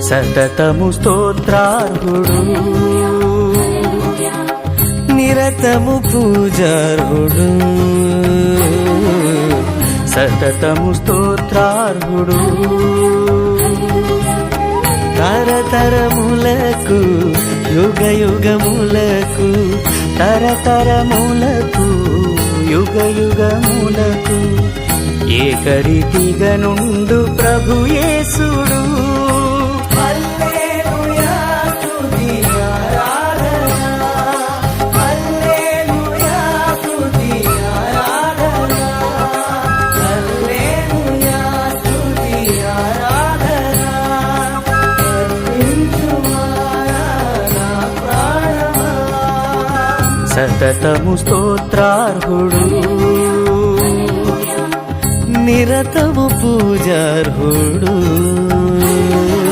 సతతము స్తోత్రార్హుడు. నిరతము పూజార్హుడు. సతతము స్తోత్రార్హుడు. తరతరములకు యుగ యుగములకు తరతరములకు యుగ యుగములకు ఏకరీతిగా నుండు ప్రభుయే సతతము స్తోత్రార్హుడు. నిరతము పూజార్హుడు.